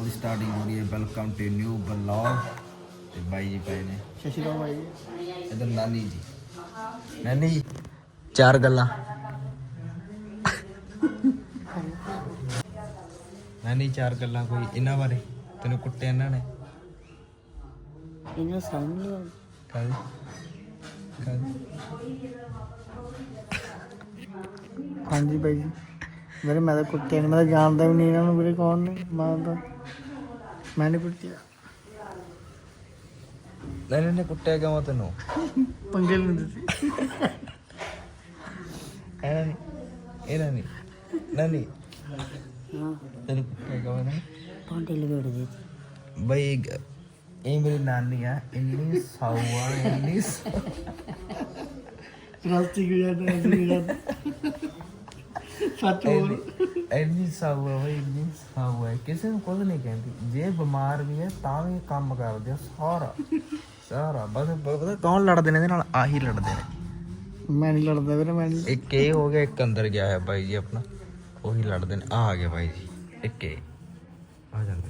Blog ਦੀ starting ਹੋ ਰਹੀ ਹੈ ਵੈਲਕਮ ਟੂ ਨਿਊ ਬਲੌਗ ਤੇ ਬਾਈ ਜੀ ਪਏ ਨੇ। ਅਕਾਲ ਬਾਈ ਇਧਰ ਨਾਨੀ ਜੀ। ਨਾਨੀ ਜੀ ਚਾਰ ਗੱਲਾਂ। ਨਾਨੀ ਚਾਰ ਗੱਲਾਂ ਕੋਈ ਇਹਨਾਂ ਬਾਰੇ? ਤੈਨੂੰ ਕੁੱਟਿਆ ਇਹਨਾਂ ਨੇ? ਇਹਨੂੰ ਸਮਝ ਨਹੀਂ ਆਉਂਦੀ ਕਾਹਦੀ ਕਾਹਦੀ ਹਾਂਜੀ ਬਾਈ ਜੀ। ਮੇਰੇ ਮੈਂ ਤਾਂ ਕੁੱਤੇ ਨਹੀਂ ਮੈਂ ਤਾਂ ਜਾਣਦਾ ਵੀ ਨਹੀਂ ਇਹਨਾਂ ਨੂੰ ਵੀਰੇ ਕੌਣ ਨੇ ਮੈਂ ਤਾਂ ਮੈਂ ਨਹੀਂ ਕੁੱਤਿਆ ਨਾਨੀ ਨੇ ਕੁੱਟਿਆ ਕਿਉਂ ਤੈਨੂੰ ਪੰਗੇ ਲੈਂਦੇ ਸੀ ਇਹਨਾਂ ਨੇ ਇਹਨਾਂ ਨੇ ਨਾਨੀ ਹਾਂ ਤੈਨੂੰ ਕੁੱਟਿਆ ਕਿਉਂ ਨਾ ਭਾਂਡੇ ਲਵੇੜਦੇ ਬਈ ਗ- ਇਹ ਮੇਰੀ ਨਾਨੀ ਆ ਇੰਨੀ ਸਾਊ ਆ ਇੰਨੀ ਸ- ਰਸਤੀ ਕੀ ਜਾਂਦਾ ਸੀ ਸੱਚ ਬੋਲ ਇੰਨੀ ਸਾਊ ਆ ਬਈ ਇੰਨੀ ਸਾਊ ਆ। ਕਿਸੇ ਨੂੰ ਕੁਝ ਨਹੀਂ ਕਹਿੰਦੀ। ਜੇ ਬਿਮਾਰ ਵੀ ਹੈ ਤਾਂ ਵੀ ਕੰਮ ਕਰਦੇ ਆ ਸਾਰਾ। ਸਾਰਾ। ਬਸ ਪਤਾ ਕੌਣ ਲੜਦੇ ਨੇ ਇਹਦੇ ਨਾਲ? ਆਹੀ ਲੜਦੇ ਨੇ। ਮੈਂ ਨਹੀਂ ਲੜਦਾ ਵੀਰੇ ਮੈਂ ਨਹੀਂ ਇੱਕ ਇਹ ਹੋ ਗਿਆ ਇੱਕ ਅੰਦਰ ਗਿਆ ਹੈ ਬਾਈ ਜੀ ਆਪਣਾ। ਉਹੀ ਲੜਦੇ ਨੇ। ਆ ਆ ਗਿਆ ਬਾਈ ਜੀ। ਇੱਕ ਇਹ। ਆ ਜਾਂਦੇ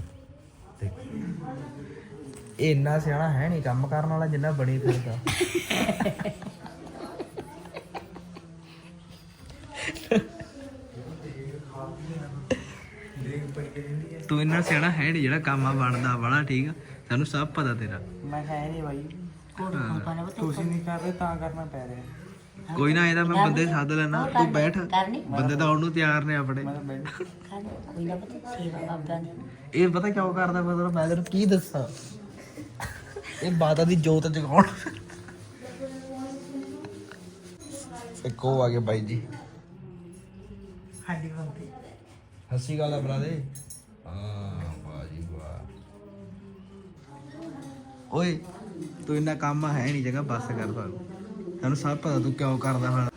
ਦੇਖ। ਇਹ ਇੰਨਾ ਸਿਆਣਾ ਹੈ ਨਹੀਂ ਕੰਮ ਕਰਨ ਵਾਲਾ ਜਿੰਨਾ ਬਣੀ ਫਿਰਦਾ। ਤੂੰ ਇੰਨਾ ਸਿਆਣਾ ਹੈ ਨਹੀਂ ਜਿਹੜਾ ਕੰਮ ਆ ਬਣਦਾ ਵਾਲਾ ਠੀਕ ਆ। ਸਾਨੂੰ ਸਭ ਪਤਾ ਤੇਰਾ। ਮੈਂ ਹੈ ਨਹੀਂ ਬਾਈ। ਤੁਸੀਂ ਨਹੀਂ ਕਰ ਰਹੇ ਤਾਂ ਕਰਨਾ ਪੈ ਰਿਹਾ। ਕੋਈ ਨਾ ਇਹਦਾ ਮੈਂ ਬੰਦੇ ਸੱਦ ਲੈਣਾ ਤੂੰ ਬੈਠ। ਬੰਦੇ ਤਾਂ ਆਉਣ ਨੂੰ ਤਿਆਰ ਨੇ ਆਪਣੇ। ਕੋਈ ਨਾ ਪਤਾ ਸੇਵਾ ਦੀ ਇਹ ਪਤਾ ਕਿਉਂ ਕਰਦਾ ਮੈਂ ਤੈਨੂੰ? ਮੈਂ ਤੈਨੂੰ ਕੀ ਦੱਸਾਂ? ਇਹ ਬਾਤਾਂ ਦੀ ਜੋਤ ਜਗਾਉਣ। ਇੱਕ ਉਹ ਆ ਗਿਆ ਬਾਈ ਜੀ। ਹਾਂਜੀ ਬੰਦੇ। ਹੱਸੀ ਗੱਲ ਆ ਬਰਾ ਦੇ ਹਾਂ ਵਾਹ ਜੀ ਵਾਹ। ਓਏ ਤੂੰ ਇੰਨਾ ਕੰਮ ਹੈ ਨਹੀਂ ਜਗਾ ਬੱਸ ਕਰ ਸਾਨੂੰ ਸਾਨੂੰ ਸਭ ਪਤਾ ਤੂੰ ਕਿਉਂ ਕਰਦਾ ਹੁਣ।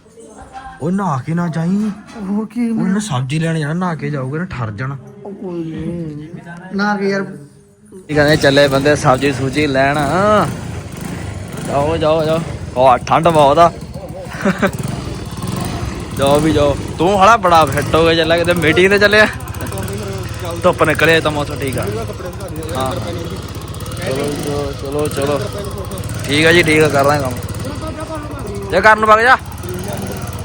ਉਹ ਨਹਾ ਕੇ ਨਾ ਜਾਈ। ਉਹ ਕੀ ਉਹ ਨਾ ਸਬਜ਼ੀ ਲੈਣ ਜਾਣਾ ਨਹਾ ਕੇ ਜਾਊਗਾ ਨਾ ਠਰ ਜਾਣਾ। ਕੋਈ ਨਹੀਂ। ਨਾ ਕਿ ਯਾਰ। ਕੀ ਕਹਿੰਦੇ ਚੱਲੇ ਬੰਦੇ ਸਬਜ਼ੀ ਸੂਜੀ ਲੈਣ। ਜਾਓ ਜਾਓ ਜਾਓ। ਉਹ ਠੰਡ ਬਹੁਤ ਆ। ਜਾਓ ਵੀ ਜਾਓ। ਤੂੰ ਹਲਾ ਬੜਾ ਫਿੱਟ ਹੋ ਗਿਆ ਚੱਲਿਆ ਕਿਤੇ ਮੀਟਿੰਗ ਤੇ ਚੱਲਿਆ ਧੁੱਪ ਨਿਕਲੇ ਤਾਂ ਮੌਸਮ ਠੀਕ ਆ। ਹਾਂ। ਚਲੋ ਚਲੋ ਚਲੋ ਠੀਕ ਆ ਜੀ, ਠੀਕ ਆ, ਕਰ ਲਾਂ ਕੰਮ। ਜੇ ਕਰਨ ਵਗ ਜਾ।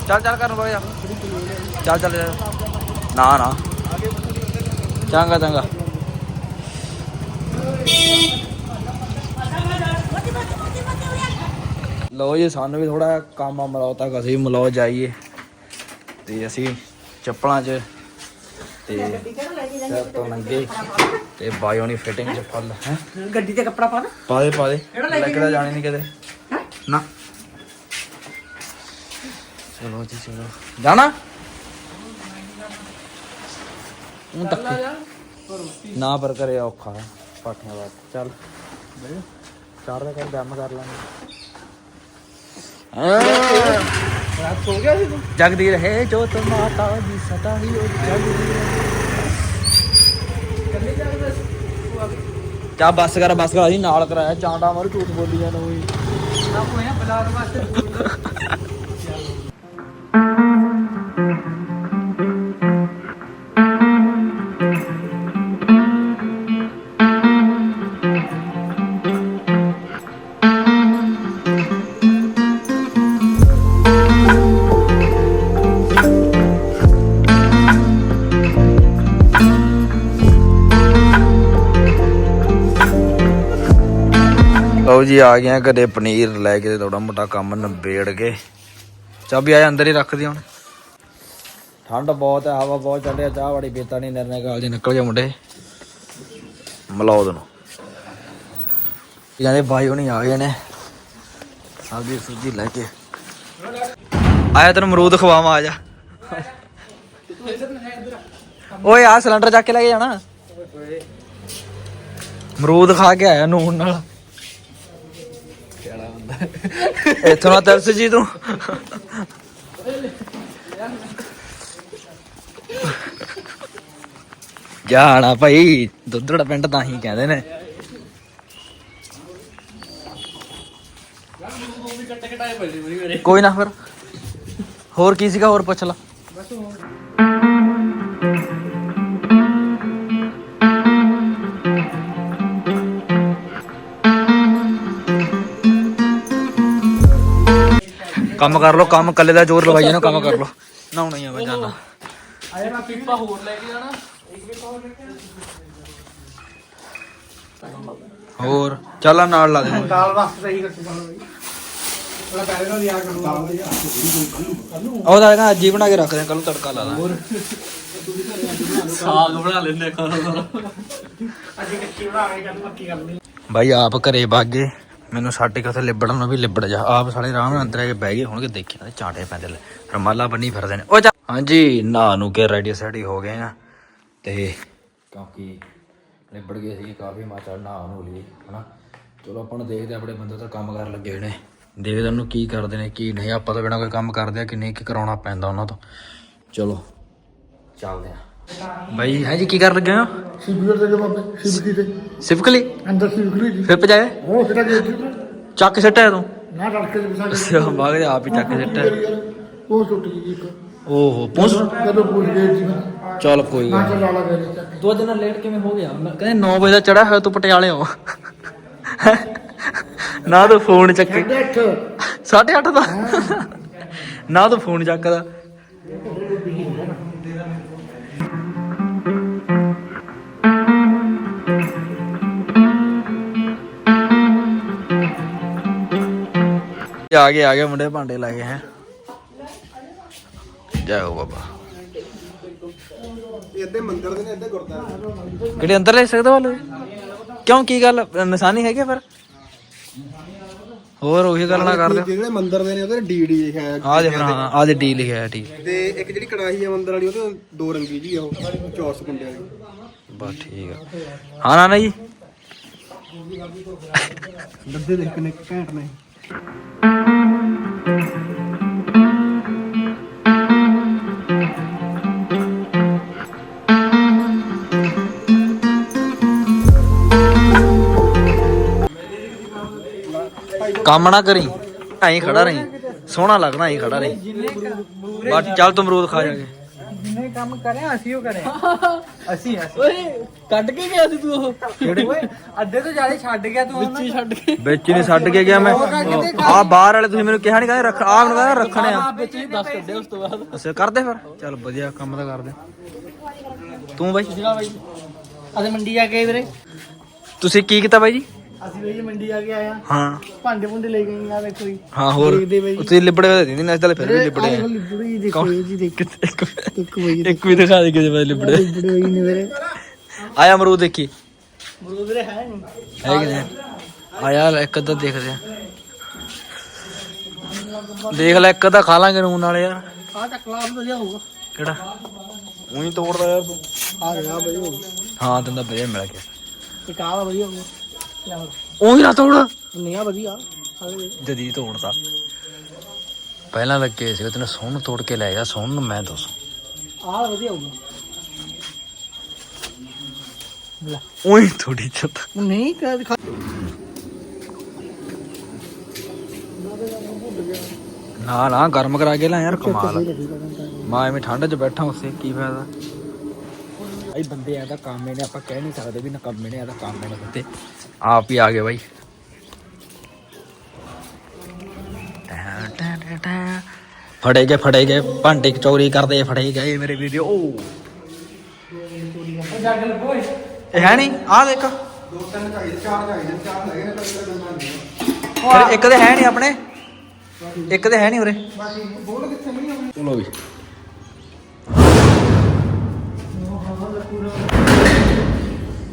ਚੱਲ ਚੱਲ ਕਰਨ ਵਗ ਜਾ। ਚੱਲ ਚੱਲ ਨਾ ਨਾ। ਚੰਗਾ ਚੰਗਾ। ਲਓ ਜੀ, ਸਾਨੂੰ ਵੀ ਥੋੜਾ ਕੰਮ ਆ ਮਲਾਓ ਤੱਕ ਅਸੀਂ ਮਲਾਓ ਜਾਈਏ। ਤੇ ਅਸੀਂ ਚੱਪਲਾਂ 'ਚ ਤੇ ਸਿਰ ਤੋਂ ਨੰਗੇ ਤੇ ਨਹੀਂ ਫਿਟਿੰਗ 'ਚ ਫੁੱਲ ਹੈ? ਗੱਡੀ ਤੇ ਕੱਪੜਾ ਪਾ ਪਾ ਦੇ ਪਾ ਦੇ। ਲੈ ਕੇ ਤਾਂ ਜਾਣੇ ਨਹੀਂ ਕਿਤੇ। ਨਾ। ਚਲੋ ਜੀ ਚਲੋ। ਜਾਣਾ? ਹੁਣ ਤੱਕ ਨਾ ਪਰ ਕਰੇ ਔਖਾ ਪਾਠਿਆਂ ਬਾਅਦ ਚੱਲ। ਚਾਰ ਦਾ ਕਰ ਦਮ ਕਰ ਲਾਂਗੇ। ਰਾਤ ਸੋ ਗਿਆ ਸੀ ਤੂੰ? ਜਗਦੀ ਰਹੇ ਜੋਤ ਮਾਤਾ ਦੀ ਸਦਾ ਹੀ ਉਹ ਜਗਦੀ ਚਾ ਬੱਸ ਕਰ ਬੱਸ ਕਰ ਅਸੀਂ ਨਾਲ ਕਰਾਇਆ ਚਾਂਡਾ ਮਾਰੂ ਝੂਠ ਬੋਲੀ ਜਾਂਦਾ ਹੋਈ ਨਾ ਕੋਈ ਬਲਾਕ ਵਾਸਤੇ ਜੀ, ਆ ਗਏ ਆ ਘਰੇ ਪਨੀਰ ਲੈ ਕੇ ਥੋੜਾ ਮੋਟਾ ਕੰਮ ਨਿਬੇੜ ਕੇ। ਚਾਬੀ ਆ ਅੰਦਰ ਹੀ ਰੱਖ ਦੀ ਹੁਣ। ਠੰਡ ਬਹੁਤ ਹੈ ਹਵਾ ਬਹੁਤ ਚੱਲ ਰਿਹਾ ਚਾਹ ਬੜੀ ਪੀਤਾ ਨਹੀਂ ਨਿਰਨੇ ਕਾਲ ਜੀ, ਨਿਕਲ ਜਾ ਮੁੰਡੇ। ਮਲੌਦ ਨੂੰ। ਕਹਿੰਦੇ ਬਾਈ ਹੁਣੀ ਆ ਗਏ ਨੇ। ਸਬਜ਼ੀ ਸੁਜੀ ਲੈ ਕੇ। ਆਇਆ ਤੈਨੂੰ ਅਮਰੂਦ ਖਵਾਵਾਂ, ਆ ਜਾ। ਓਏ ਆ ਸਿਲੰਡਰ ਚੱਕ ਕੇ ਲੈ ਕੇ ਜਾਣਾ। ਅਮਰੂਦ ਖਾ ਕੇ ਆਇਆ ਨੂਨ ਨਾਲ। ਇੱਥੋਂ ਨਾ ਤਰਸ ਜੀ ਤੂੰ। ਜਾਣਾ ਭਾਈ, ਦੁੱਧੜਾ ਪਿੰਡ ਤਾਂ ਹੀ ਕਹਿੰਦੇ ਨੇ। ਕੋਈ ਨਾ ਫਿਰ। ਹੋਰ ਕੀ ਸੀਗਾ, ਹੋਰ ਪੁੱਛ ਲਾ। ਕੰਮ ਕਰ ਲੋ ਕੰਮ ਕੱਲੇ ਦਾ ਜ਼ੋਰ ਲਵਾਈ ਜਾਣਾ ਕੰਮ ਕਰ ਲੋ ਨਹਾਉਣਾ ਹੀ ਆ ਮੈਂ ਜਾਣਾ। ਆਏ ਮੈਂ ਪੀਪਾ ਹੋਰ ਲੈ ਕੇ ਜਾਣਾ। ਹੋਰ ਚੱਲ ਆ ਨਾਲ ਲਾ ਦੇ। ਦਾਲ ਵਾਸਤੇ ਸਹੀ ਕੱਟੂ ਬਾਈ। ਥੋੜਾ ਪਹਿਲੇ ਨਾਲ ਯਾਰ ਕਰੂੰਗਾ ਉਹਦਾ ਨਾ ਅੱਜ ਹੀ ਬਣਾ ਕੇ ਰੱਖਦੇ ਕੱਲ ਤੜਕਾ ਲਾ ਦਾਂ ਸਾਗ ਬਣਾ ਲੈਂਦੇ ਖਾਣਾ। ਅੱਜ ਕੱਚੀ ਬਣਾਵਾਂਗੇ ਕੱਲ ਪੱਕੀ ਕਰਨੀ। ਬਾਈ ਆਪ ਘਰੇ ਬਾਗੇ ਮੈਨੂੰ ਸਾਡੇ ਕੇ ਉੱਥੇ ਲਿਬੜਨ ਨੂੰ ਵੀ ਲਿਬੜ ਜਾ। ਆਪ ਸਾਲੇ ਆਰਾਮ ਨਾਲ ਅੰਦਰ ਆ ਕੇ ਬਹਿ ਗਏ ਹੋਣਗੇ ਦੇਖਿਆ ਤੇ ਚਾਂਟੇ ਪੈਂਦੇ ਲੈ। ਰਮਾਲਾ ਬੰਨੀ ਫਿਰਦੇ ਨੇ। ਉਹ ਜਾ ਹਾਂਜੀ ਨਾ ਨੂੰ ਕੇ ਰੈਡੀ ਸੈਡੀ ਹੋ ਗਏ ਆ। ਤੇ ਕਿਉਂਕਿ ਲਿਬੜ ਗਏ ਸੀ ਕਾਫੀ ਮਾਚਾ ਨਾ ਨੂੰ ਲਈ ਹਨਾ। ਚਲੋ, ਆਪਾਂ ਨੂੰ ਦੇਖਦੇ ਆ ਆਪਣੇ ਬੰਦੇ ਤਾਂ ਕੰਮ ਕਰਨ ਲੱਗੇ ਨੇ। ਦੇਖਦੇ ਉਹਨੂੰ ਕੀ ਕਰਦੇ ਨੇ, ਕੀ ਨਹੀਂ। ਆਪਾਂ ਤਾਂ ਬਿਨਾਂ ਕੋਈ ਕੰਮ ਕਰਦੇ ਆ ਕਿ ਨਹੀਂ ਕੀ ਕਰਾਉਣਾ ਪੈਂਦਾ ਉਹਨਾਂ ਤੋਂ। ਚਲੋ, ਚੱਲਦੇ ਆ ਬਾਈ ਹੈ ਜੀ ਕੀ ਕਰ ਲੱਗੇ ਹੋ ਸਿਬਗਰ ਦੇ ਬਾਬੇ ਸਿਬਕੀ ਤੇ ਸਿਫਕਲੀ ਅੰਦਰ ਸਿਬਕਰੀ ਜੀ ਫਿਰ ਪਜਾਏ ਉਹ ਕਿਹੜਾ ਦੇ ਚੱਕ ਸਿੱਟਿਆ ਤੂੰ ਨਾ ਡਰਕੇ ਦੇ ਬਿਸਾਂ ਅੱਛਾ ਬਾਗ ਦੇ ਆਪ ਹੀ ਚੱਕ ਕੇ ਸਿੱਟਿਆ ਉਹ ਟੁੱਟ ਗਈ ਇੱਕ ਓਹੋ ਪੁੰਸ ਕਦੋਂ ਪੁੱਜ ਗਏ ਜੀ ਮੈਂ ਚੱਲ ਕੋਈ ਨਾ ਗੱਲ ਚੱਲ ਲਾਲਾ ਗਏ ਚੱਕ ਦੋ ਦਿਨ ਲੇਟ ਕਿਵੇਂ ਹੋ ਗਿਆ ਮੈਂ ਕਹਿੰਦੇ 9 ਵਜੇ ਦਾ ਚੜਾ ਹੋਇਆ ਤੂੰ ਪਟਿਆਲੇ ਹੋ ਨਾ ਤੂੰ ਫੋਨ ਚੱਕੇ ਦੇਖ 8:30 ਦਾ ਨਾ ਤੂੰ ਫੋਨ ਚੱਕਦਾ ਆ ਗਏ ਆ ਗਏ ਮੁੰਡੇ ਭਾਂਡੇ ਲਾਏ ਹੈ। ਜੈ ਹੋ ਬਾਬਾ ਇੱਥੇ ਮੰਦਿਰ ਦੇ ਨੇ ਇੱਥੇ ਗੁਰਦੁਆਰਾ। ਕਿਹੜੇ ਅੰਦਰ ਲੈ ਸਕਦਾ ਵਾਲੇ? ਕਿਉਂ ਕੀ ਗੱਲ? ਨਿਸ਼ਾਨੀ ਹੈਗੇ ਫਿਰ? ਹੋਰ ਉਹੀ ਗੱਲ ਨਾ ਕਰ ਲਿਓ ਜਿਹੜੇ ਮੰਦਿਰ ਦੇ ਨੇ ਉਹਦੇ ਡੀਡੀ ਲਿਖਿਆ ਹੈ ਆ ਦੇ ਹਾਂ ਆ ਦੇ ਡੀ ਲਿਖਿਆ ਹੈ ਠੀਕ ਤੇ ਇੱਕ ਜਿਹੜੀ ਕੜਾਹੀ ਆ ਮੰਦਿਰ ਵਾਲੀ ਉਹਦੇ ਦੋ ਰੰਗੀ ਜੀ ਆ ਉਹ ਚੌਰਸ ਕੁੰਡੇ ਵਾਲੀ। ਬਸ ਠੀਕ ਆ। ਹਾਂ ਨਾ ਨਾ ਜੀ। ਡੱਬੇ ਦੇਖ ਕਿੰਨੇ ਘੈਂਟ ਨੇ। ਕੰਮ ਨਾ ਕਰੀ, ਐਂ ਖੜਾ ਰਹੀਂ, ਸੋਹਣਾ ਲੱਗਣਾ, ਐਂ ਖੜਾ ਰਹੀਂ। ਬਸ ਚੱਲ ਤੂੰ ਅਮਰੂਦ ਖਾ ਜਾਗੇ ਜਿੰਨੇ ਕੰਮ ਕਰਿਆ ਅਸੀਂ ਉਹ ਕਰਿਆ। ਅਸੀਂ ਅਸੀਂ। ਓਏ ਕੱਢ ਕੇ ਗਿਆ ਸੀ ਤੂੰ ਉਹ। ਓਏ? ਅੱਧੇ ਤੋਂ ਜ਼ਿਆਦਾ ਛੱਡ ਗਿਆ ਤੂੰ ਵਿੱਚ ਹੀ ਛੱਡ ਕੇ। ਵਿੱਚ ਨਹੀਂ ਛੱਡ ਕੇ ਗਿਆ ਮੈਂ। ਆ ਬਾਹਰ ਵਾਲੇ ਤੁਸੀਂ ਮੈਨੂੰ ਕਿਹਾ ਨਹੀਂ ਕਹਿੰਦੇ ਰੱਖ ਆ ਮੈਨੂੰ ਕਹਿੰਦਾ ਰੱਖਣੇ ਆ। ਵਿੱਚ ਹੀ ਦੱਸ ਕੱਢੇ ਉਸ ਤੋਂ ਬਾਅਦ। ਅੱਛਾ ਕਰਦੇ ਫਿਰ। ਚੱਲ ਵਧੀਆ ਕੰਮ ਤਾਂ ਕਰਦੇ। ਤੂੰ ਬਾਈ? ਅਸੀਂ ਮੰਡੀ ਜਾ ਕੇ ਆਏ ਵੀਰੇ। ਤੁਸੀਂ ਕੀ ਕੀਤਾ ਬਾਈ ਜੀ? ਅਸੀਂ ਵੀ ਮੰਡੀ ਜਾ ਕੇ ਆਇਆ ਹਾਂ। ਭਾਂਡੇ ਭੁੰਡੇ ਲੈ ਗਏ ਆ ਵੇਖੋ ਜੀ। ਹਾਂ ਹੋਰ। ਦੇਖਦੇ ਬਾਈ। ਤੁਸੀਂ ਲਿਬੜੇ ਹੋਏ ਦਿੰਦੀ ਨਾ ਇਸ ਦਲੇ ਫਿਰ ਵੀ ਲਿਬੜੇ ਆ। ਲਿਬੜੇ ਜੀ ਦੇਖੋ ਜੀ ਦੇਖੋ। ਕਿਤੇ ਇੱਕ ਇੱਕ ਵਈ ਇੱਕ ਵੀ ਦਿਖਾ। ਦੇ ਕਿਸੇ ਵੇਲੇ ਲਿਬੜੇ ਲਿਬੜੇ ਹੋਈ ਨੇ ਵੀਰੇ ਆਇਆ ਅਮਰੂਦ ਦੇਖੀ? ਬਰੂ ਵੀਰੇ ਹੈ ਨਹੀਂ। ਹੈ ਕਿ ਨਹੀਂ? ਆਇਆ ਲੈ ਇੱਕ ਅੱਧਾ ਦੇਖਦੇ ਆ ਦੇਖ ਲੈ ਇੱਕ ਅੱਧਾ ਖਾ ਲਾਂਗੇ ਨੂਨ ਨਾਲੇ ਯਾਰ। ਆ ਚੱਕ ਲਾ ਵਧੀਆ ਹੋਊਗਾ। ਕਿਹੜਾ? ਉਹੀ ਤੋੜਦਾ ਯਾਰ ਤੂੰ। ਆ ਵਧੀਆ ਹੋਊਗਾ ਹਾਂ ਤੈਨੂੰ ਤਾਂ ਵਧੀਆ ਮਿਲ ਗਿਆ। ਇੱਕ ਆਹ ਵਧੀਆ ਹੋਊਗਾ। ਉਹੀ ਨਾ ਤੋੜ ਨਹੀਂ ਆ ਵਧੀਆ ਆ ਵੇ। ਜਦੀ ਤੋੜਦਾ ਪਹਿਲਾਂ ਲੱਗੇ ਸੀ ਤੈਨੂੰ ਸੋਹਣ ਤੋੜ ਕੇ ਲੈ ਜਾ ਸੋਹਣ ਨੂੰ ਮੈਂ ਦੱਸ ਆਹ ਵਧੀਆ ਹੋਊਗਾ ਲੈ ਉਹੀ ਥੋੜੀ ਚੱਤ ਉਹ ਨਹੀਂ ਕਰ ਖਾ ਨਾ ਨਾ ਗਰਮ ਕਰਾ ਕੇ ਲੈ ਯਾਰ ਕਮਾਲ ਮੈਂ ਐਵੇਂ ਠੰਡ 'ਚ ਬੈਠਾ ਉਸੇ ਕੀ ਫਾਇਦਾ ਭਾਈ ਬੰਦੇ ਆ ਦਾ ਕੰਮ ਇਹਨੇ ਆਪਾਂ ਕਹਿ ਨਹੀਂ ਸਕਦੇ ਵੀ ਨਕੰਮੇ ਨੇ ਆ ਦਾ ਕੰਮ ਇਹਨੇ ਬੰਦੇ। ਆਪ ਹੀ ਆ ਗਏ ਬਾਈ। ਫੜੇ ਗਏ ਫੜੇ ਗਏ ਭਾਂਡੇ ਚੋਰੀ ਕਰਦੇ ਫੜੇ ਗਏ ਮੇਰੇ ਵੀਡੀਓ ਉਹ ਇਹ ਹੈ ਨਹੀਂ ਆ ਦੇਖ। ਦੋ ਤਿੰਨ ਚਾਹੀਦੇ ਚਾਰ ਚਾਹੀਦੇ ਚਾਰ ਲੱਗੇ ਨੇ ਪਰ ਇੱਕ ਦਾ ਨੰਬਰ ਨਹੀਂ ਫਿਰ ਇੱਕ ਤੇ ਹੈ ਨਹੀਂ ਆਪਣੇ ਇੱਕ ਤੇ ਹੈ ਨਹੀਂ ਉਰੇ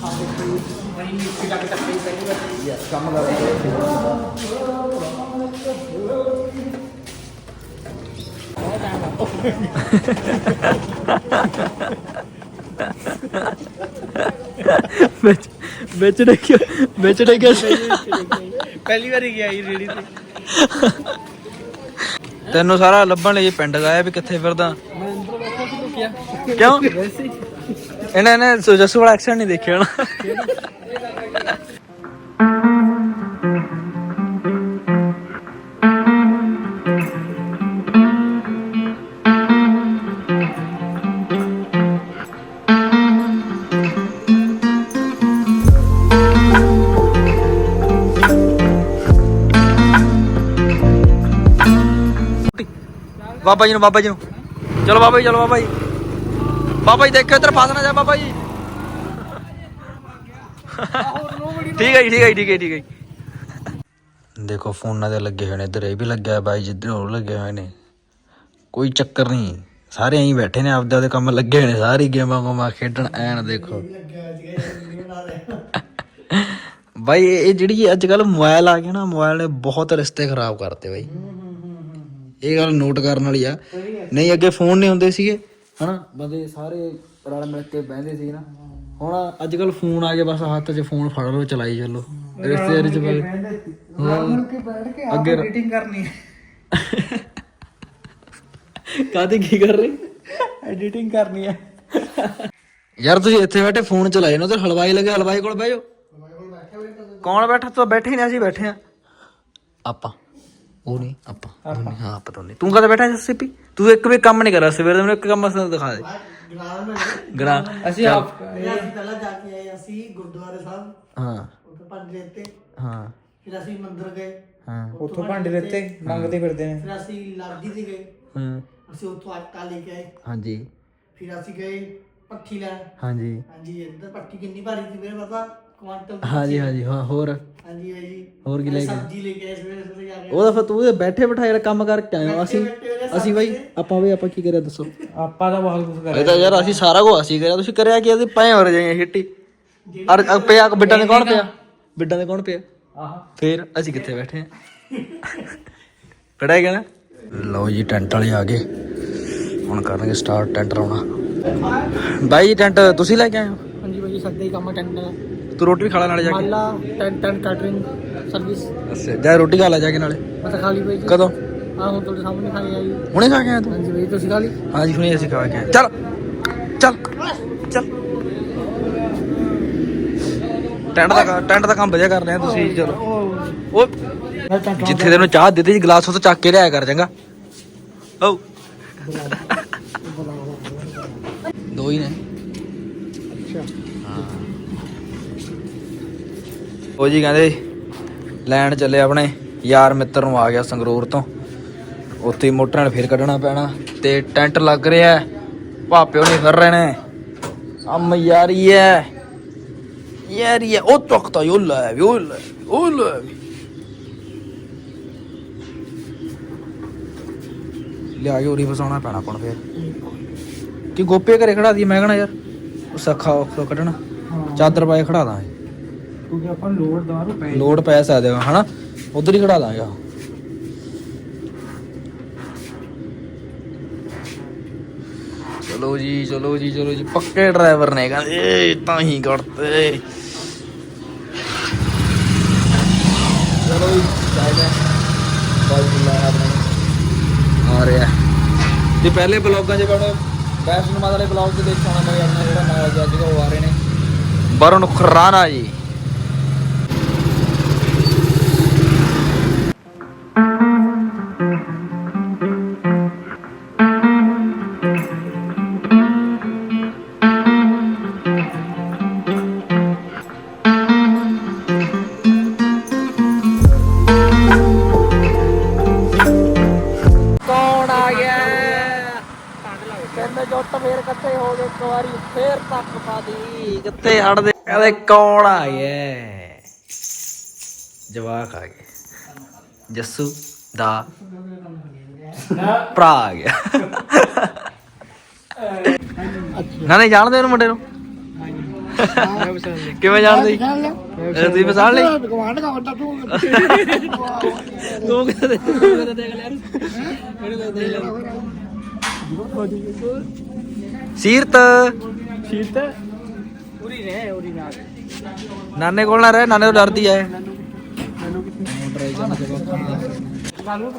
ਬਾਕੀ ਬੋਲ ਕਿੱਥੇ ਨਹੀਂ ਆਉਂਦੀ ਚਲੋ ਵੀ ਵਿੱਚ ਵਿੱਚ ਡਿੱਗਿਆ ਵਿੱਚ ਡਿੱਗਿਆ ਪਹਿਲੀ ਵਾਰੀ ਗਿਆ ਜੀ ਰੇੜੀ ਤੇ ਤੈਨੂੰ ਸਾਰਾ ਲੱਭਣ ਲਈ ਪਿੰਡ ਗਾਇਆ ਵੀ ਕਿੱਥੇ ਫਿਰਦਾ ਕਿਉਂ? ਇਹਨੇ ਇਹਨੇ ਜੱਸੂ ਵਾਲਾ ਐਕਸੈਂਟ ਨਹੀਂ ਦੇਖਿਆ ਨਾ ਬਾਬਾ ਜੀ ਨੂੰ ਬਾਬਾ ਜੀ ਨੂੰ। ਚਲੋ ਬਾਬਾ ਜੀ ਚਲੋ ਬਾਬਾ ਜੀ। ਬਾਬਾ ਜੀ ਦੇਖਿਓ ਇੱਧਰ ਫਸ ਨਾ ਜਾ ਬਾਬਾ ਜੀ। ਠੀਕ ਹੈ ਜੀ ਠੀਕ ਹੈ ਜੀ, ਠੀਕ ਹੈ ਠੀਕ ਹੈ ਜੀ। ਦੇਖੋ ਫੋਨਾਂ ਦੇ ਲੱਗੇ ਹੋਏ ਨੇ ਇੱਧਰ ਇਹ ਵੀ ਲੱਗਿਆ ਬਾਈ ਜਿੱਧਰ ਹੋਰ ਲੱਗੇ ਹੋਏ ਨੇ। ਕੋਈ ਚੱਕਰ ਨਹੀਂ ਸਾਰੇ ਐਂ ਬੈਠੇ ਨੇ ਆਪਦੇ ਆਪਦੇ ਕੰਮ ਲੱਗੇ ਹੋਏ ਨੇ ਸਾਰੀ ਗੇਮਾਂ ਗੋਮਾਂ ਖੇਡਣ ਐਨ ਦੇਖੋ। ਬਾਈ ਇਹ ਇਹ ਜਿਹੜੀ ਅੱਜ ਕੱਲ ਮੋਬਾਈਲ ਆ ਗਿਆ ਨਾ ਮੋਬਾਈਲ ਨੇ ਬਹੁਤ ਰਿਸ਼ਤੇ ਖਰਾਬ ਕਰਤੇ ਬਾਈ। ਇਹ ਗੱਲ ਨੋਟ ਕਰਨ ਵਾਲੀ ਆ। ਨਹੀਂ ਅੱਗੇ ਫੋਨ ਨਹੀਂ ਹੁੰਦੇ ਸੀਗੇ। ਹਨਾ? ਬੰਦੇ ਸਾਰੇ ਰਲ ਮਿਲ ਕੇ ਬਹਿੰਦੇ ਸੀ ਨਾ। ਹੁਣ ਅੱਜ ਕੱਲ ਫੋਨ ਆ ਗਿਆ ਬਸ ਹੱਥ 'ਚ ਫੋਨ ਫੜ ਲਓ ਚਲਾਈ ਚੱਲੋ। ਰਿਸ਼ਤੇਦਾਰੀ 'ਚ ਬਈ ਮੁੜ ਕੇ ਬੈਠ ਕੇ ਆਪ ਐਡੀਟਿੰਗ ਕਰਨੀ ਹੈ। ਕਾਤੇ ਕੀ ਕਰ ਰਹੇ? ਐਡੀਟਿੰਗ ਕਰਨੀ ਹੈ। ਯਾਰ ਤੁਸੀਂ ਇੱਥੇ ਬੈਠੇ ਫੋਨ ਚਲਾਏ ਨਾ ਤੇ ਹਲਵਾਈ ਲੱਗੇ ਹਲਵਾਈ ਕੋਲ ਬਹਿ ਜਾਓ। ਕੌਣ ਬੈਠਾ? ਤੂੰ ਬੈਠੇ ਹੀ ਨਹੀਂ ਅਸੀਂ ਬੈਠੇ ਆ ਆਪਾਂ। ਉਹ ਨਹੀਂ। ਆਪਾਂ। ਉਹ ਨਹੀਂ ਹਾਂ ਆਪਾਂ ਦੋਨੇ ਤੂੰ ਕਦੇ ਬੈਠਾ ਸੀਪੀ ਤੂੰ ਇੱਕ ਵੀ ਕੰਮ ਨਹੀਂ ਕਰਿਆ ਸਵੇਰ ਦੇ ਮੈਨੂੰ ਇੱਕ ਕੰਮ ਅਸਾਂ ਦਿਖਾ ਦੇ। ਗਰਾ ਅਸੀਂ ਆਪ ਅਸੀਂ ਪਹਿਲਾਂ ਜਾ ਕੇ ਆਏ ਅਸੀਂ ਗੁਰਦੁਆਰੇ ਸਾਹਿਬ। ਹਾਂ। ਉੱਥੇ ਭਾਂਡੇ ਦਿੱਤੇ ਹਾਂ। ਫਿਰ ਅਸੀਂ ਮੰਦਿਰ ਗਏ। ਹਾਂ। ਉੱਥੋਂ ਭਾਂਡੇ ਦਿੱਤੇ ਮੰਗਦੇ ਫਿਰਦੇ ਨੇ। ਫਿਰ ਅਸੀਂ ਲਾਡੀ ਤੇ ਗਏ। ਹਾਂ। ਅਸੀਂ ਉੱਥੋਂ ਆਟਾ ਲੈ ਕੇ ਆਏ। ਹਾਂਜੀ। ਫਿਰ ਅਸੀਂ ਗਏ ਪੱਠੀ ਲੈਣ। ਹਾਂਜੀ। ਹਾਂਜੀ ਇੱਧਰ ਪੱਠੀ ਕਿੰਨੀ ਭਾਰੀ ਸੀ ਮੇਰੇ ਪਤਾ ਕੁਆਂਟਲ ਹਾਂਜੀ ਹਾਂਜੀ ਹਾਂ ਹੋਰ ਹਾਂਜੀ ਹੈ ਜੀ ਹੋਰ ਕੀ ਲੈ ਕੇ ਸਬਜ਼ੀ ਲੈ ਕੇ ਆਏ ਸਵੇਰੇ ਸਵੇਰੇ ਜਾ ਕੇ ਉਹਦਾ ਫਿਰ ਤੂੰ ਇਹਦੇ ਬੈਠੇ ਬਿਠਾਏ ਵਾਲਾ ਕੰਮ ਕਰਕੇ ਆਏ ਹੋ। ਅਸੀਂ ਅਸੀਂ ਬਾਈ ਆਪਾਂ ਵੀ ਆਪਾਂ ਕੀ ਕਰਿਆ ਦੱਸੋ ਆਪਾਂ ਤਾਂ ਬਹੁਤ ਕੁਝ ਇਹ ਤਾਂ ਯਾਰ ਅਸੀਂ ਸਾਰਾ ਕੁਝ ਅਸੀਂ ਕਰਿਆ ਤੁਸੀਂ ਕਰਿਆ ਕੀ ਅਸੀਂ ਪਏ ਹੋ ਜਾਈਏ ਹਿੱਟੀ ਅਰ ਅ ਪਿਆ ਬਿੱਡਾਂ ਦੇ ਕੌਣ ਪਿਆ ਬਿੱਡਾਂ ਦੇ ਕੌਣ ਪਿਆ ਆਹ ਫੇਰ ਅਸੀਂ ਕਿੱਥੇ ਬੈਠੇ ਆ ਪੜਿਆ ਗਿਆ ਨਾ ਲਓ ਜੀ ਟੈਂਟ ਵਾਲੇ ਆ ਗਏ ਹੁਣ ਕਰਨਗੇ ਸਟਾਰਟ ਟੈਂਟ ਲਾਉਣਾ ਬਾਈ ਟੈਂਟ ਤੁਸੀਂ ਲੈ ਕੇ ਆਏ ਹੋ ਹਾਂਜੀ ਭਾਈ ਸਾਡੇ ਹੀ ਕੰਮ ਟੈਂਟ ਤੂੰ ਰੋਟੀ ਵੀ ਖਾ ਲੈ ਨਾਲੇ ਜਾ ਕੇ ਮਾਲਾ ਟੈਂਟ ਟੈਂਟ ਕੈਟਰਿੰਗ ਸਰਵਿਸ ਅੱਛਾ ਜਾ ਰੋਟੀ ਖਾ ਲੈ ਜਾ ਕੇ ਨਾਲੇ ਮੈਂ ਤਾਂ ਖਾ ਲਈ ਭਾਈ ਜੀ ਕਦੋਂ ਆ ਹੁਣ ਤੁਹਾਡੇ ਸਾਹਮਣੇ ਖਾਈ ਆਈ ਹੁਣੇ ਖਾ ਕੇ ਆਇਆ ਤੂੰ ਹਾਂਜੀ ਭਾਈ ਤੁਸੀਂ ਖਾ ਲਈ ਹਾਂਜੀ ਹੁਣੇ ਅਸੀਂ ਖਾ ਕੇ ਆਏ ਚੱਲ ਚੱਲ ਚੱਲ ਟੈਂਟ ਦਾ ਟੈਂਟ ਦਾ ਕੰਮ ਵਧੀਆ ਕਰ ਰਹੇ ਆ ਤੁਸੀਂ ਚਲੋ ਉਹ ਮੈਂ ਟੈਂਟ ਜਿੱਥੇ ਤੈਨੂੰ ਚਾਹ ਦਿੱਤੀ ਸੀ ਗਲਾਸ ਉਹ ਤੋਂ ਚੱਕ ਕੇ ਲਿਆਇਆ ਕਰ ਚੰਗਾ ਓ ਦੋ ਹੀ ਨੇ ਉਹ ਜੀ ਕਹਿੰਦੇ ਲੈਣ ਚੱਲੇ ਆਪਣੇ ਯਾਰ ਮਿੱਤਰ ਨੂੰ ਆ ਗਿਆ ਸੰਗਰੂਰ ਤੋਂ। ਉੱਥੇ ਹੀ ਮੋਟਰ ਨਾਲ ਫੇਰ ਕੱਢਣਾ ਪੈਣਾ ਤੇ ਟੈਂਟ ਲੱਗ ਰਿਹਾ ਹੈ। ਭਾਪਿਓ ਨਹੀਂ ਫਿਰ ਰਹੇ ਨੇ ਅੰਮ ਯਾਰੀ ਹੈ। ਯਾਰੀ ਹੈ। ਉਹ ਤੱਕਤਾ ਯੋ ਲੈ ਵੀ, ਉਹ ਲੈ ਵੀ, ਉਹ ਲੈ ਵੀ। ਲਿਆ ਕੇ ਉਰੀ ਫਸਾਉਣਾ ਪੈਣਾ ਕੋਣ ਫੇਰ? ਕਿ ਗੋਪੇ ਘਰੇ ਖੜਾ ਦੀ ਮੈਂ ਕਹਣਾ ਯਾਰ ਉਹ ਸੱਖਾ ਉਹ ਕੱਢਣਾ। ਚਾਦਰ ਪਾਏ ਖੜਾ ਦਾਂ ਕਿਉਂਕਿ ਆਪਾਂ ਲੋਡ ਦਾਰੂ ਪੈ ਲੋਡ ਪੈ ਸਕਦੇ ਹੋ ਹਨਾ? ਉਧਰ ਹੀ ਖੜਾ ਦਾਂਗੇ ਆਹੋ। ਚਲੋ ਜੀ ਚਲੋ ਜੀ ਚਲੋ ਜੀ, ਪੱਕੇ ਡਰਾਈਵਰ ਨੇ ਕਹਿੰਦੇ ਤਾਂ ਹੀ ਕੱਢਤੇ ਚਲੋ ਜੀ ਚਾਹੀਦਾ ਬਾਈ ਲਾ ਆਪਣੇ। ਆ ਰਿਹਾ। ਜੇ ਪਹਿਲੇ ਬਲੌਗਾਂ 'ਚ ਬੜਾ ਵੈਸ਼ਨੂ ਮਾਤਾ ਵਾਲੇ ਬਲੌਗ 'ਚ ਦੇਖਿਆ ਹੋਣਾ ਮੈਂ ਆਪਣਾ ਜਿਹੜਾ ਨਾਲ ਅੱਜ ਅੱਜ ਉਹ ਆ ਰਹੇ ਨੇ। ਵਰੁਣ ਖਰਾਨਾ ਜੀ। ਕਹਿੰਦੇ ਜੁੱਟ ਫੇਰ ਕੱਟੇ ਹੋ ਗਏ ਇੱਕ ਵਾਰੀ ਫੇਰ ਤੱਕ ਪਾਦੀ ਕਿੱਥੇ ਹਟਦੇ? ਕਹਿੰਦੇ ਕੌਣ ਆ ਗਿਆ? ਜਵਾਕ ਆ ਗਏ। ਜੱਸੂ ਦਾ ਭਰਾ ਆ ਗਿਆ। ਨਾ ਨਹੀਂ ਜਾਣਦੇ ਉਹਨੂੰ ਮੁੰਡੇ ਨੂੰ? ਕਿਵੇਂ ਜਾਣਦੇ? ਤੁਸੀਂ ਪਛਾਣ ਲਈ? ਗਵਾਂਡ ਦਾ ਵੱਡਾ ਤੂੰ ਤੂੰ ਕਿਤੇ ਕਿਤੇ ਦੇਖ ਲਿਆ ਸੀਰਤ। ਉਰੀ ਨਾਲ। ਨਾਨੇ ਕੋਲ ਨਾ ਰਹਿ ਨਾਨੇ ਤੋਂ ਡਰਦੀ ਐ।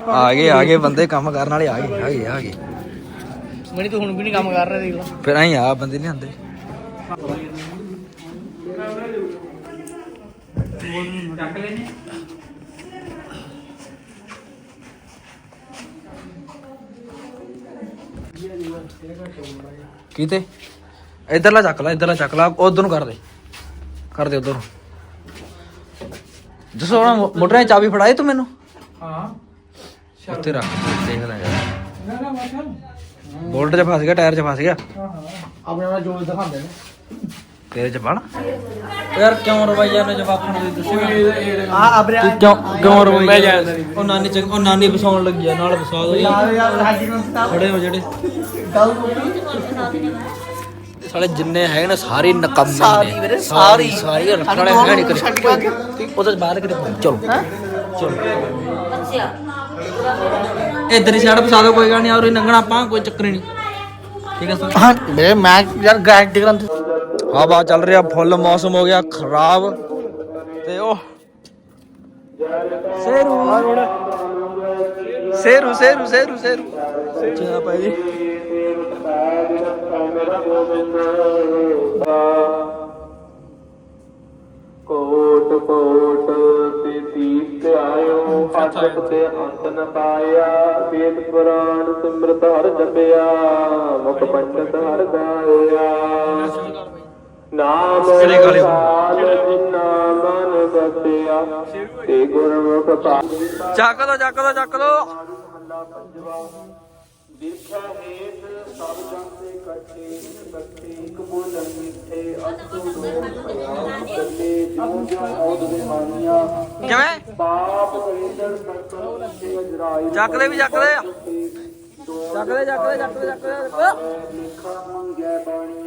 ਆ ਗਏ ਆ ਗਏ ਬੰਦੇ ਕੰਮ ਕਰਨ ਵਾਲੇ ਆ ਗਏ ਆ ਗਏ ਆ ਗਏ। ਮਣੀ ਤੂੰ ਹੁਣ ਵੀ ਨਹੀਂ ਕੰਮ ਕਰ ਰਿਹਾ ਦੇਖ ਲਾ। ਫਿਰ ਆਈ ਆ ਬੰਦੇ ਨਹੀਂ ਆਂਦੇ ਕਿਤੇ? ਇਧਰਲਾ ਚੱਕ ਲੈ ਇਧਰਲਾ ਚੱਕ ਲੈ ਉਧਰ ਨੂੰ ਕਰ ਦੇ। ਕਰ ਦੇ ਉਧਰ ਨੂੰ। ਜਸੋ ਮੋਟਰਾਂ ਦੀ ਚਾਬੀ ਫੜਾਏ ਤੂੰ ਮੈਨੂੰ? ਹਾਂ। ਉੱਥੇ ਰੱਖ ਦੇਖ ਲੈ ਯਾਰ। ਬੋਲਟ 'ਚ ਫਸ ਗਿਆ ਟਾਇਰ 'ਚ ਫਸ ਗਿਆ। ਆਪਣੇ ਨਾਲ ਜੋੜ ਦਿਖਾਉਂਦੇ ਨੇ। ਤੇਰੇ 'ਚ ਬਣ। ਯਾਰ ਕਿਉਂ ਰਵਾਈਆ ਨੇ ਜਵਾਬ ਨੂੰ ਦੱਸੋ ਆ ਤੂੰ ਕਿਉਂ ਕਿਉਂ ਰਵਾਈਆ ਉਹ ਨਾਨੀ ਚੰਗ ਉਹ ਨਾਨੀ ਵਸਾਉਣ ਲੱਗੀ ਆ ਨਾਲ ਵਸਾ ਦੋ ਯਾਰ ਯਾਰ ਹਾਜੀ ਨੂੰ ਸਤਾ ਖੜੇ ਹੋ ਜਿਹੜੇ। ਗੱਲ ਸਾਲੇ ਜਿੰਨੇ ਹੈਗੇ ਨੇ ਸਾਰੇ ਨਕੰਮੇ ਸਾਰੀ ਨੇ ਵੀਰੇ, ਸਾਰੀ। ਸਾਰੀ। ਰੱਖਣ ਵਾਲੇ ਹੈ ਨਹੀਂ ਕਰੇ ਉਹਦੇ ਬਾਹਰ ਕਿਤੇ ਚਲੋ। ਅੱਛਾ। ਇੱਧਰ ਹੀ ਸਾਈਡ ਵਸਾ ਦੋ ਕੋਈ ਗੱਲ ਨਹੀਂ ਔਰ ਨੰਗਣਾ ਆਪਾਂ ਕੋਈ ਚੱਕਰ ਨਹੀਂ। ਠੀਕ ਹੈ ਸਰ। ਹਾਂ ਮੈਂ ਯਾਰ ਗਾਰੰਟੀ ਕਰਾਂ ਹਵਾ ਚੱਲ ਰਿਹਾ ਫੁੱਲ ਮੌਸਮ ਹੋ ਗਿਆ ਖਰਾਬ। ਤੇ ਉਹ ਸੇਰੂ। ਸੇਰੂ ਸੇਰੂ ਸੇਰੂ ਸੇਰੂ। ਚਾ ਭਾਈ ਕੋਟ ਕੋਟ ਤੇ ਤੀਸ ਆਇਓ ਫਾਟਕ ਤੇ ਅੰਤ ਨ ਪਾਇਆ ਵੇਦ ਪੁਰਾਣ ਸਿਮਰਤ ਹਰ ਜਪਿਆ ਮੁਖ ਪੰਡਤ ਹਰ ਗਾਇਆ। ਨਾਮ ਜਿਨਾ ਮਨ ਬਸਿਆ ਤੇ ਗੁਰਮੁਖ ਪਾ ਚੱਕ ਦੋ ਚੱਕ ਦੋ ਚੱਕ ਦੋ ਦੇਖਿਆ ਹੇਤ ਸਭ ਜੰਤੇ ਇਕੱਠੇ ਇਕੱਠੇ ਇੱਕ ਬੋਲ ਮਿੱਠੇ ਅਸੂ ਦੋ ਕੱਲੇ ਜਿਉਂ ਜਿਉਂ ਔਦ ਦੇ ਮਾਨੀਆਂ ਕਿਵੇਂ? ਤੇ ਅਜਰਾਈ ਚੱਕ ਦੇ ਵੀ ਚੱਕ ਦੇ ਚੱਕ ਲਿਖਾ ਮੰਗਿਆ ਬਾਣੀਆਂ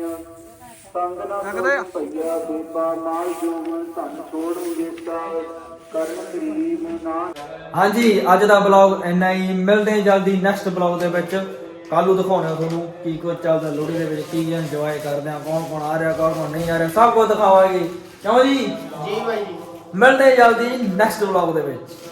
ਸੰਗ ਨਾ ਚੱਕ ਦੇ ਭਈਆ ਬੇਪਾ ਮਾਲ ਜੋਗਨ ਧਨ ਛੋੜਨਗੇ ਤਾ ਕਰਨ ਗਰੀਬ ਨਾ ਹਾਂਜੀ ਅੱਜ ਦਾ ਬਲੌਗ ਇੰਨਾ ਹੀ। ਮਿਲਦੇ ਹਾਂ ਜਲਦੀ ਨੈਕਸਟ ਬਲੌਗ ਦੇ ਵਿੱਚ। ਕੱਲੂ ਦਿਖਾਉਣਾ ਤੁਹਾਨੂੰ ਕੀ ਕੁਝ ਚੱਲਦਾ ਲੋਹੜੀ ਦੇ ਵਿੱਚ ਕੀ ਇੰਜੋਏ ਕਰਦੇ ਆ ਕੌਣ ਕੌਣ ਆ ਰਿਹਾ ਕੌਣ ਕੌਣ ਨਹੀਂ ਆ ਰਿਹਾ ਸਭ ਕੁਝ ਦਿਖਾਵਾਂਗੇ। ਕਿਉਂ ਜੀ? ਜੀ ਭਾਈ ਜੀ ਮਿਲਦੇ ਜਲਦੀ ਨੈਕਸਟ ਬਲੌਗ ਦੇ ਵਿੱਚ।